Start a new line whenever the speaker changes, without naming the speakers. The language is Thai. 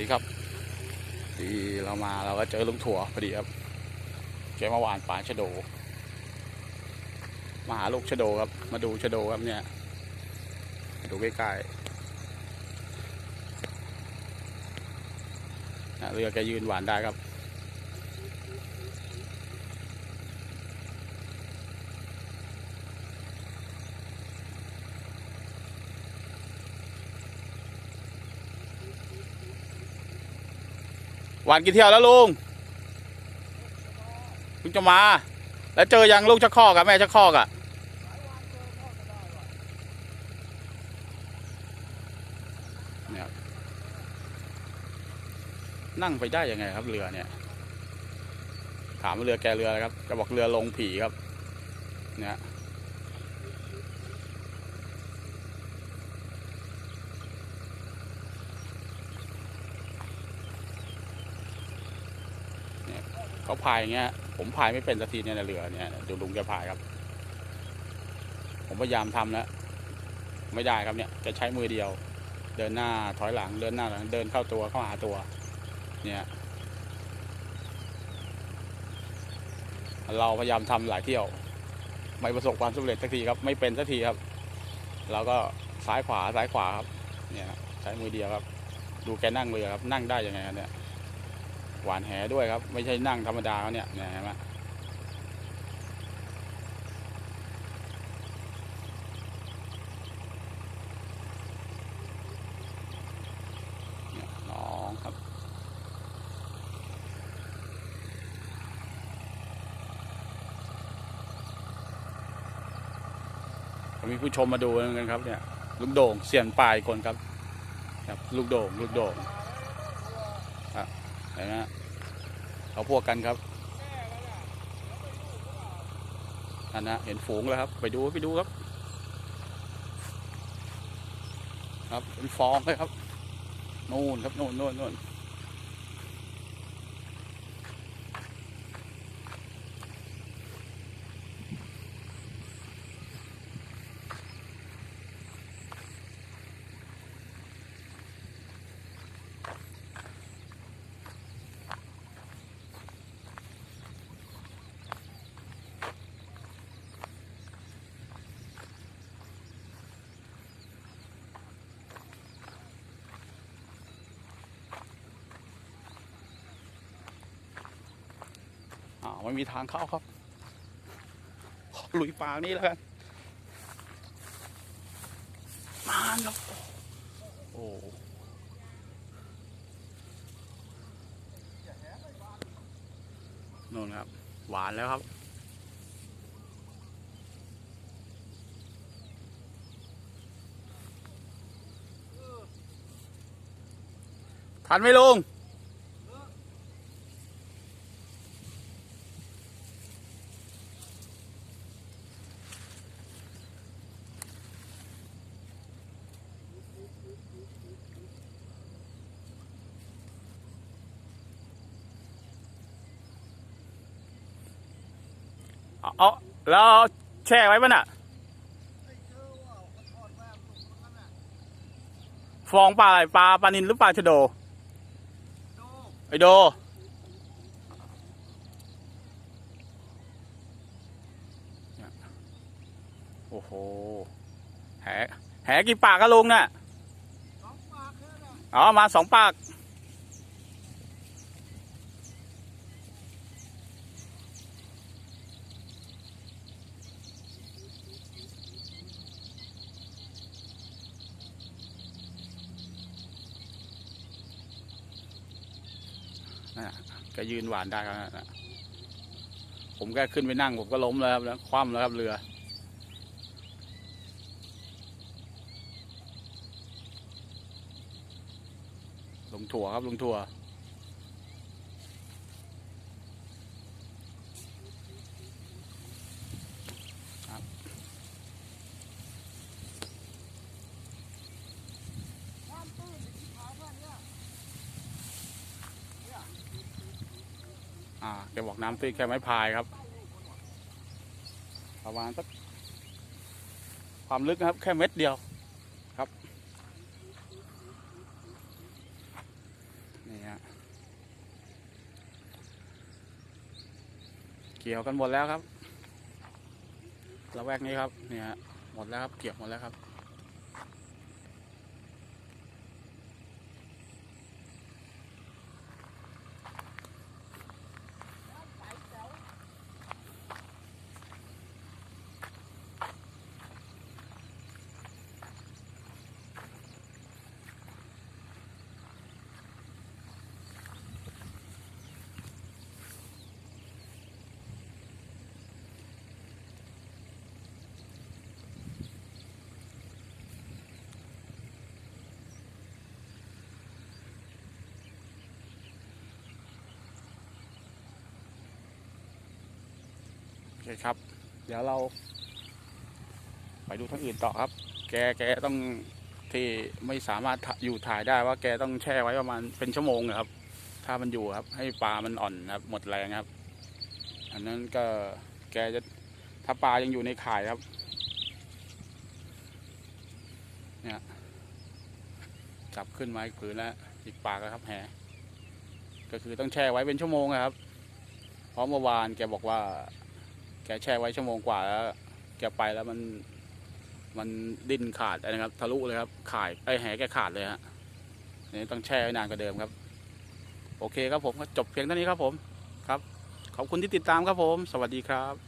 ดีครับที่เรามาเราก็เจอลุงถั่วพอดีครับแกมาหวานป่าชะโดมาหาลูกชะโดครับ มาดูชะโดครับเนี่ยดูใกล้ๆเรือแกยืนหวานได้ครับ หวานกี่เที่ยวแล้วลุงเพิ่งจะมา แล้วเจอยังลูกชักคอกอะแม่ชักคอกอะเนี่ยนั่งไปได้ยังไงครับเรือเนี่ย ถามเรือแกเรืออะไรครับแกบอกเรือลงผีครับ เนี่ย เขาพายอย่างเงี้ย ผมพายไม่เป็นสักทีเนี่ยในเรือเนี่ยดูลุงแกพายครับ ผมพยายามทำแล้วไม่ได้ครับเนี่ยจะใช้มือเดียว เดินหน้าถอยหลังเดินหน้าหลังเดินเข้าตัวเข้าหาตัว เนี่ย เราพยายามทำหลายเที่ยว ไม่ประสบความสำเร็จสักทีครับ ไม่เป็นสักทีครับ เราก็ซ้ายขวาซ้ายขวาครับ เนี่ยใช้มือเดียวครับ ดูแกนั่งเรือครับนั่งได้ยังไงเนี่ย หวานแหด้วยครับ ไม่ใช่นั่งธรรมดาเขาเนี่ยเนี่ยเห็นไหมน้องครับ มีผู้ชมมาดูกันครับเนี่ย ลูกโด่งเสียนปลายคนครับครับ ลูกโด่งลูกโด่ง เห็นไหมฮะเขาพวกกันครับอันนะเห็นฝูงแล้วครับ ไปดูไปดูครับ ครับเป็นฟองเลยครับนู่นครับนู่นนู่นนู่น ไม่มีทางเข้าครับลุยป่านี้แล้วกันมาแล้วโอ้นู่นครับ หวานแล้วครับทันไหมลุง เอาเอแล้วแช่ไว้ป่ะน่ะฟองปลาอะไรปลาปลานินหรือปลาชะโดไอโดโอ้โหแหแหกี่ปากกันลุงน่ะอ๋อมาสองปาก นะก็ยืนหวานได้ครับนะผมก็ขึ้นไปนั่งผมก็ล้มแล้วครับแล้วคว่ำแล้วครับเรือ ลงถั่วครับลงถั่ว อ่าแกบอกน้ำตื้นแค่ไม้พายครับ ประมาณสักความลึกนะครับ แค่เม็ดเดียวครับนี่ยเกี่ยวกันหมดแล้วครับระแวกนี้ครับเนี่ยฮะหมดแล้วครับเกี่ยวหมดแล้วครับ เคครับ เดี๋ยวเรา ไปดูทั้งอื่นต่อครับ แกแกต้องที่ไม่สามารถอยู่ถ่ายได้ว่าแกต้องแช่ไว้ประมาณเป็นชั่วโมงนะครับ ถ้ามันอยู่ครับ ให้ปลามันอ่อนครับ หมดแรงครับ อันนั้นก็แกจะถ้าปลายังอยู่ในข่ายครับ เนี่ยจับขึ้นมาอีกผืนแล้วอีกปลากแล้วครับแหก็คือต้องแช่ไว้เป็นชั่วโมงอะครับ เพราะเมื่อวานแกบอกว่า แกแช่ไว้ชั่วโมงกว่าแล้วแกไปแล้วมันมันดิ้นขาดนะครับ ทะลุเลยครับขายไอแหแกขาดเลยฮะนี่ต้องแช่ไว้นานกว่าเดิมครับ โอเคครับผมก็จบเพียงเท่านี้ครับผมครับ ขอบคุณที่ติดตามครับผม สวัสดีครับ